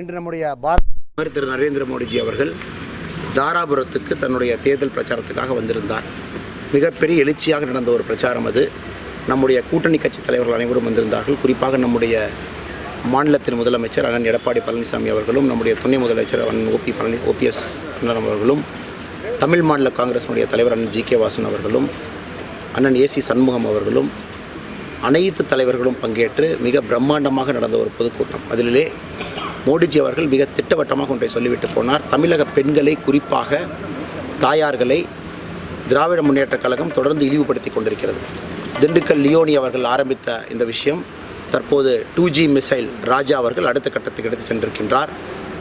இன்று நம்முடைய பாரத் திரு நரேந்திர மோடிஜி அவர்கள் தாராபுரத்துக்கு தன்னுடைய தேர்தல் பிரச்சாரத்துக்காக வந்திருந்தார். மிகப்பெரிய எழுச்சியாக நடந்த ஒரு பிரச்சாரம் அது. நம்முடைய கூட்டணி கட்சி தலைவர்கள் அனைவரும் வந்திருந்தார்கள். குறிப்பாக நம்முடைய மாநிலத்தின் முதலமைச்சர் அண்ணன் எடப்பாடி பழனிசாமி அவர்களும் நம்முடைய துணை முதலமைச்சர் அண்ணன் ஓபி பழனி ஓபிஎஸ் அண்ணன் அவர்களும் தமிழ் மாநில காங்கிரஸினுடைய தலைவர் அண்ணன் ஜி கே வாசன் அவர்களும் அண்ணன் ஏசி சண்முகம் அவர்களும் அனைத்து தலைவர்களும் பங்கேற்று மிக பிரம்மாண்டமாக நடந்த ஒரு பொதுக்கூட்டம். அதிலே மோடிஜி அவர்கள் மிக திட்டவட்டமாக ஒன்றை சொல்லிவிட்டு போனார். தமிழக பெண்களை குறிப்பாக தாயார்களை திராவிட முன்னேற்றக் கழகம் தொடர்ந்து இழிவுபடுத்தி கொண்டிருக்கிறது. திண்டுக்கல் லியோனி அவர்கள் ஆரம்பித்த இந்த விஷயம் தற்போது டூ ஜி மிசைல் ராஜா அவர்கள் அடுத்த கட்டத்துக்கு எடுத்து சென்றிருக்கின்றார்.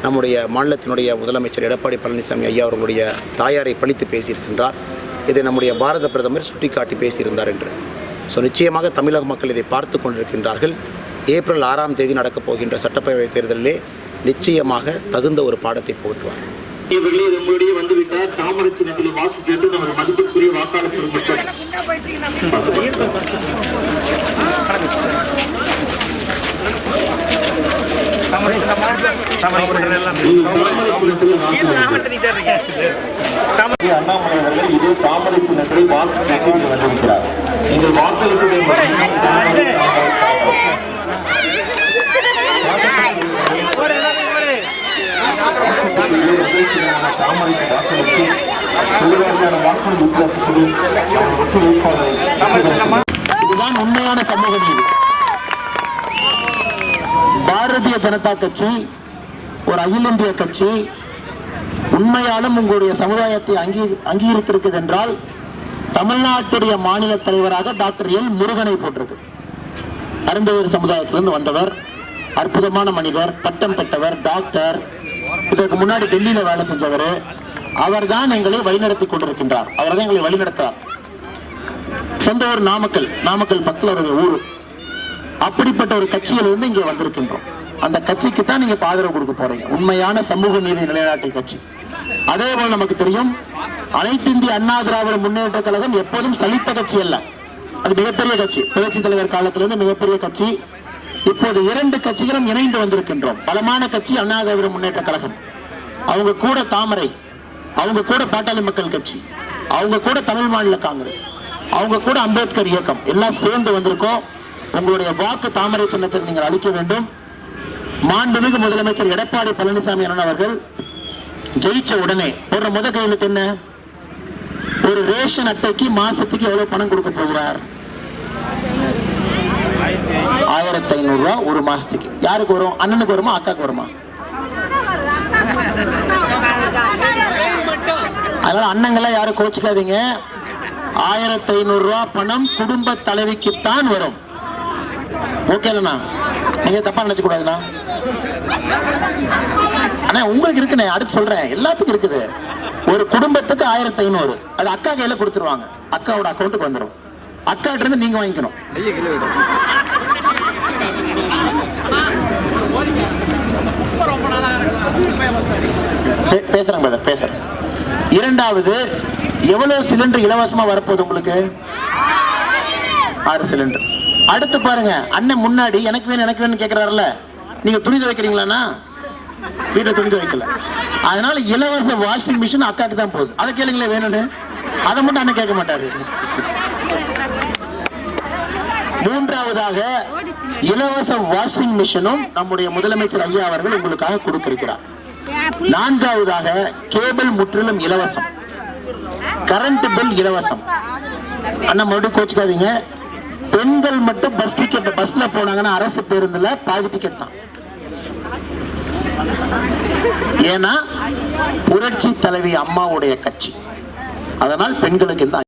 நம்முடைய மாநிலத்தினுடைய முதலமைச்சர் எடப்பாடி பழனிசாமி ஐயா அவர்களுடைய தாயாரை பழித்து பேசியிருக்கின்றார். இதை நம்முடைய பாரத பிரதமர் சுட்டிக்காட்டி பேசியிருந்தார் என்று. ஸோ நிச்சயமாக தமிழக மக்கள் இதை பார்த்து கொண்டிருக்கின்றார்கள். ஏப்ரல் ஆறாம் தேதி நடக்கப் போகின்ற சட்டப்பேரவை தேர்தலிலே நிச்சயமாக தகுந்த ஒரு பாடத்தை போட்டுவார் இவர்களே நம்மளுடைய வந்துவிட்டார் தாமரை சின்னத்தில் வாக்கு கேட்டு நமது மதிப்பிற்குரிய வாக்காளர் பெருமக்கள் அண்ணாமலை அவர்கள் இது தாமரை சின்னத்தில் வாக்கு கேட்டு வந்திருக்கிறார் நீங்கள் வாக்களித்ததை தாமரைக்கு வாக்களித்து வேட்பாளரை இதுதான் உண்மையான சமூக நீதி. பாரதிய ஜனதா கட்சி ஒரு அகில இந்திய கட்சி உண்மையாலும் உங்களுடைய சமுதாயத்தை அங்கீ அங்கீகரித்திருக்குது என்றால் தமிழ்நாட்டுடைய மாநில தலைவராக டாக்டர் எல் முருகனை போட்டிருக்கு. அருந்தவர் சமுதாயத்திலிருந்து வந்தவர் அற்புதமான மனிதர் பட்டம் பெற்றவர் டாக்டர் இதற்கு முன்னாடி டெல்லியில வேலை செஞ்சவர் அவர்தான் எங்களை வழிநடத்தி கொண்டிருக்கின்றார். அவர்தான் எங்களை வழிநடத்துறார். சொந்த ஊர் நாமக்கல். நாமக்கல் பக்கத்தில் அவருடைய ஊர். அப்படிப்பட்ட ஒரு கட்சியிலிருந்து இங்கே வந்திருக்கின்றோம். அந்த கட்சிக்கு தான் நீங்க ஆதரவு கொடுக்க போறீங்க. உண்மையான சமூக நீதி நிலைநாட்டு கட்சி. அதே போல நமக்கு தெரியும் அனைத்து இந்திய அண்ணா திராவிட முன்னேற்ற கழகம் எப்போதும் சலித்த கட்சி அல்ல. அது மிகப்பெரிய கட்சி. புரட்சி தலைவர் காலத்திலிருந்து மிகப்பெரிய கட்சி. இப்போது இரண்டு கட்சிகளும் இணைந்து வந்திருக்கின்றோம். பலமான கட்சி அண்ணா திராவிட முன்னேற்ற கழகம். அவங்க கூட தாமரை அவங்க கூட பாட்டாளி மக்கள் கட்சி அவங்க கூட தமிழ் மாநில காங்கிரஸ் அவங்க கூட அம்பேத்கர் இயக்கம். எல்லாம் சேர்ந்து வந்திருக்கோம். உங்களுடைய வாக்கு தாமரை சின்னத்தில் நீங்கள் அளிக்க வேண்டும். மாண்புமிகு முதலமைச்சர் எடப்பாடி பழனிசாமி அவர்கள் ஜெயிச்ச உடனே போடுற முத கையெழுத்து என்ன? ஒரு ரேஷன் அட்டைக்கு மாசத்துக்கு எவ்வளவு பணம் கொடுக்க போகிறார்? ஆயிரத்தி ஐநூறு ஒரு மாசத்துக்கு. யாருக்கு வரும்? அண்ணனுக்கு வருமா அக்காவுக்கு வருமா? அதனால் அண்ணங்கெல்லாம் யாரும் கோச்சிக்காதீங்க. ஆயிரத்தி ஐநூறு பணம் குடும்ப தலைவிக்குத்தான் வரும். ஓகேலண்ணா நீங்கள் நீங்க தப்பா கூடாதுண்ணா. அண்ணா உங்களுக்கு இருக்குண்ணே அடுத்து சொல்றேன். எல்லாத்துக்கும் இருக்குது. ஒரு குடும்பத்துக்கு ஆயிரத்தி ஐநூறு அது அக்கா கையில கொடுத்துருவாங்க. அக்காவோட அக்கௌண்ட்டுக்கு வந்துடும் அக்காட்டிருந்து இருந்து நீங்க வாங்கிக்கணும். பேசுறேன் பிரதர் பேசுறேன். இரண்டாவது எவ்வளவு சிலிண்டர் இலவசமா வரப்போகுது உங்களுக்கு? ஆறு சிலிண்டர். அடுத்து பாருங்க அண்ணன் முன்னாடி எனக்கு வேணும் எனக்கு வேணும் கேக்குறாருல்ல. நீங்க துணி துவைக்கிறீங்களாண்ணா? வீட்டை துணி துவைக்கல. அதனால இலவச வாஷிங் மிஷின் அக்காக்கு தான் போகுது. அதை கேளுங்களேன் வேணும்னு. அதை மட்டும் அண்ணன் கேட்க மாட்டாரு. மூன்றாவதாக இலவச வாஷிங் மிஷினும் நம்முடைய முதலமைச்சர் ஐயா அவர்கள் உங்களுக்காக கொடுத்திருக்கிறார். நான்காவதாக கேபிள் முற்றிலும் இலவசம். கரண்ட் பில் இலவசம். அண்ணா மறுபடியும் கோச்சுக்காதீங்க. பெண்கள் மட்டும் பஸ் டிக்கெட் பஸ்ல போனாங்கன்னா அரசு பேருந்துல பாதி டிக்கெட் தான். ஏன்னா புரட்சி தலைவி அம்மாவுடைய கட்சி. அதனால் பெண்களுக்கு இந்த